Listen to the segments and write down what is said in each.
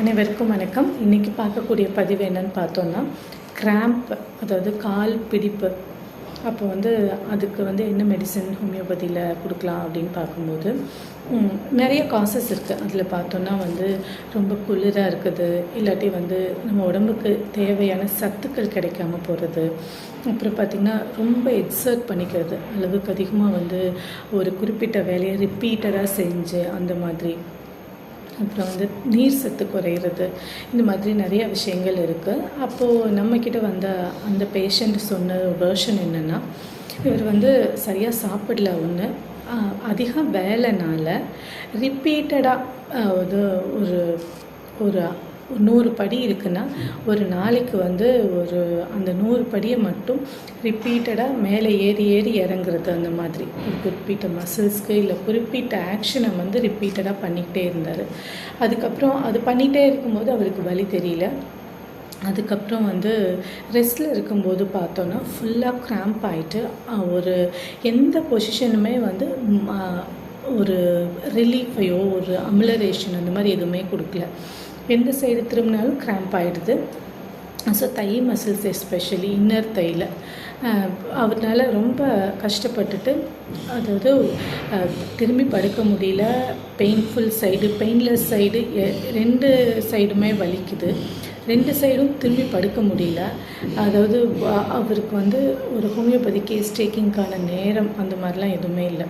அனைவருக்கும் வணக்கம். இன்றைக்கி பார்க்கக்கூடிய பதிவு என்னன்னு பார்த்தோன்னா கிராம்ப் அதாவது கால் பிடிப்பு. அப்போ வந்து அதுக்கு வந்து என்ன மெடிசன் ஹோமியோபதியில் கொடுக்கலாம் அப்படின்னு பார்க்கும்போது நிறைய காசஸ் இருக்குது அதில் பார்த்தோன்னா வந்து ரொம்ப குளிராக இருக்குது. இல்லாட்டி வந்து நம்ம உடம்புக்கு தேவையான சத்துக்கள் கிடைக்காம போகிறது அப்புறம் பார்த்திங்கன்னா ரொம்ப எக்ஸர்ட் பண்ணிக்கிறது. அளவுக்கு அதிகமாக வந்து ஒரு குறிப்பிட்ட வேலையை ரிப்பீட்டடாக செஞ்சு அந்த மாதிரி. அப்புறம் வந்து நீர் சத்து குறையிறது இந்த மாதிரி நிறைய விஷயங்கள் இருக்குது அப்போது நம்மக்கிட்ட வந்த அந்த பேஷண்ட் சொன்ன வேர்ஷன் என்னென்னா இவர் வந்து சரியாக சாப்பிடல ஒன்று அதிகம் வேலைனால ரிப்பீட்டடாக இது ஒரு ஒரு நூறு படி இருக்குன்னா ஒரு நாளைக்கு வந்து ஒரு அந்த நூறு படியை மட்டும் ரிப்பீட்டடாக மேலே ஏறி ஏறி இறங்குறது அந்த மாதிரி. ஒரு குறிப்பிட்ட மசில்ஸ்க்கு இல்லை குறிப்பிட்ட ஆக்ஷனை வந்து ரிப்பீட்டடாக பண்ணிக்கிட்டே இருந்தார். அதுக்கப்புறம் அது பண்ணிகிட்டே இருக்கும்போது அவருக்கு வழி தெரியல. அதுக்கப்புறம் வந்து ரெஸ்ட்டில் இருக்கும்போது பார்த்தோன்னா ஃபுல்லாக கிராம்ப் ஆகிட்டு ஒரு எந்த பொசிஷனுமே வந்து ஒரு ரிலீஃபையோ ஒரு அமுலரேஷன் அந்த மாதிரி எதுவுமே கொடுக்கல. எந்த சைடு திரும்பினாலும் கிராம்ப் ஆகிடுது so thigh muscles especially inner தையில் அவர்னால ரொம்ப கஷ்டப்பட்டுட்டு அதாவது திரும்பி படுக்க முடியல. பெயின்ஃபுல் சைடு பெயின்லெஸ் சைடு ரெண்டு சைடுமே வலிக்குது. ரெண்டு சைடும் திரும்பி படுக்க முடியல. அதாவது அவருக்கு வந்து ஒரு ஹோமியோபதி கேஸ் டேக்கிங்க்கான நேரம் அந்த மாதிரிலாம் எதுவுமே இல்லை.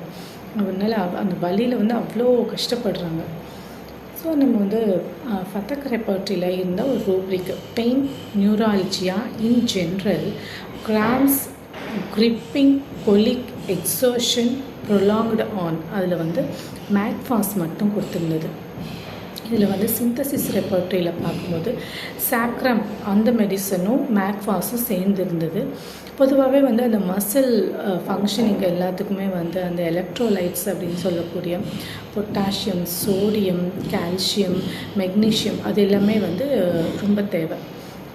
அவர்னால அவ- அந்த வழியில் வந்து அவ்வளோ கஷ்டப்படுறாங்க. ஸோ நம்ம வந்து ஃபத்தக் ரெப்பர்ட்டியில் இருந்த ஒரு rubric pain neuralgia in general cramps gripping colic exhaustion prolonged on அதில் வந்து மேக்ஃபாஸ் மட்டும் கொடுத்துருந்தது. இதில் வந்து சிந்தசிஸ் ரெப்பர்ட்ரியில் பார்க்கும்போது சாக்ரம் அந்த மெடிசனும் மேக்ஃபாஸும் சேர்ந்து இருந்தது பொதுவாகவே வந்து அந்த மசில் ஃபங்க்ஷனிங் எல்லாத்துக்குமே வந்து அந்த எலக்ட்ரோலைட்ஸ் அப்படின்னு சொல்லக்கூடிய பொட்டாசியம் சோடியம் கால்சியம் மெக்னீஷியம் அது எல்லாமே வந்து ரொம்ப தேவை.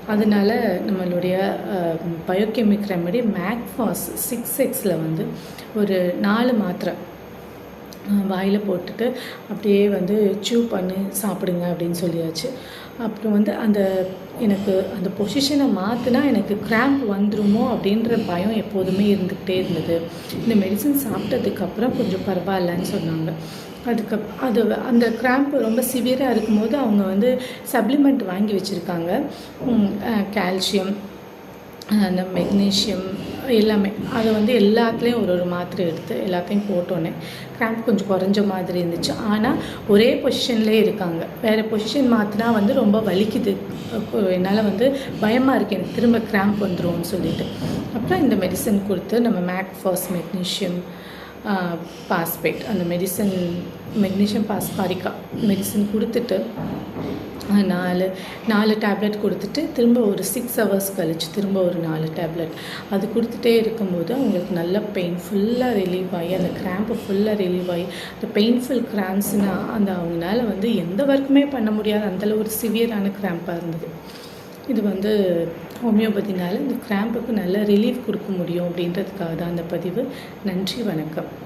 அதனால் நம்மளுடைய பயோகெமிக் ரெமடி மேக்ஃபாஸ் சிக்ஸ் எக்ஸில் வந்து ஒரு நாலு மாத்திரை வாயில் போட்டுட்டு அப்படியே வந்து சூ பண்ணி சாப்பிடுங்க அப்படின்னு சொல்லியாச்சு. அப்புறம் வந்து அந்த எனக்கு அந்த பொசிஷனை மாற்றினா எனக்கு கிராம்ப் வந்துருமோ அப்படின்ற பயம் எப்போதுமே இருந்துக்கிட்டே இருந்தது. இந்த மெடிசன் சாப்பிட்டதுக்கப்புறம் கொஞ்சம் பரவாயில்லன்னு சொன்னாங்க. அதுக்கு அது அந்த கிராம்ப் ரொம்ப சிவியராக இருக்கும்போது அவங்க வந்து சப்ளிமெண்ட் வாங்கி வச்சுருக்காங்க. கால்சியம் அந்த மெக்னீஷியம் எல்லாமே. அதை வந்து எல்லாத்துலேயும் ஒரு ஒரு மாத்திரை எடுத்து எல்லாத்தையும் போட்டோன்னே கிராம்ப் கொஞ்சம் குறைஞ்ச மாதிரி இருந்துச்சு. ஆனால் ஒரே பொசிஷன்லேயே இருக்காங்க. வேறு பொசிஷன் மாற்றினா வந்து ரொம்ப வலிக்குது. என்னால் வந்து பயமாக இருக்குது எனக்கு திரும்ப கிராம்ப் வந்துரும்னு சொல்லிட்டு. அப்புறம் இந்த மெடிசன் கொடுத்து நம்ம மேக் ஃபர்ஸ்ட் மெக்னீஷியம் பாஸ்பேட் அந்த மெடிசன் மெக்னீஷியம் பாஸ்பாரிக்கா மெடிசன் கொடுத்துட்டு நாலு நாலு டேப்லெட் கொடுத்துட்டு திரும்ப ஒரு சிக்ஸ் ஹவர்ஸ் கழிச்சு திரும்ப ஒரு நாலு டேப்லெட். அது கொடுத்துட்டே இருக்கும்போது அவங்களுக்கு நல்ல பெயின் ஃபுல்லாக ரிலீவ் ஆகி அந்த கிராம்பு ஃபுல்லாக ரிலீவ் ஆகி அந்த பெயின்ஃபுல் கிராம்ப்ஸ்னால் அந்த அவங்களால வந்து எந்த ஒர்க்குமே பண்ண முடியாத அந்தளவு ஒரு சிவியரான கிராம்பாக இருந்தது. இது வந்து ஹோமியோபதினால இந்த கிராம்புக்கு நல்ல ரிலீஃப் கொடுக்க முடியும் அப்படின்றதுக்காக தான் அந்த பதிவு. நன்றி வணக்கம்.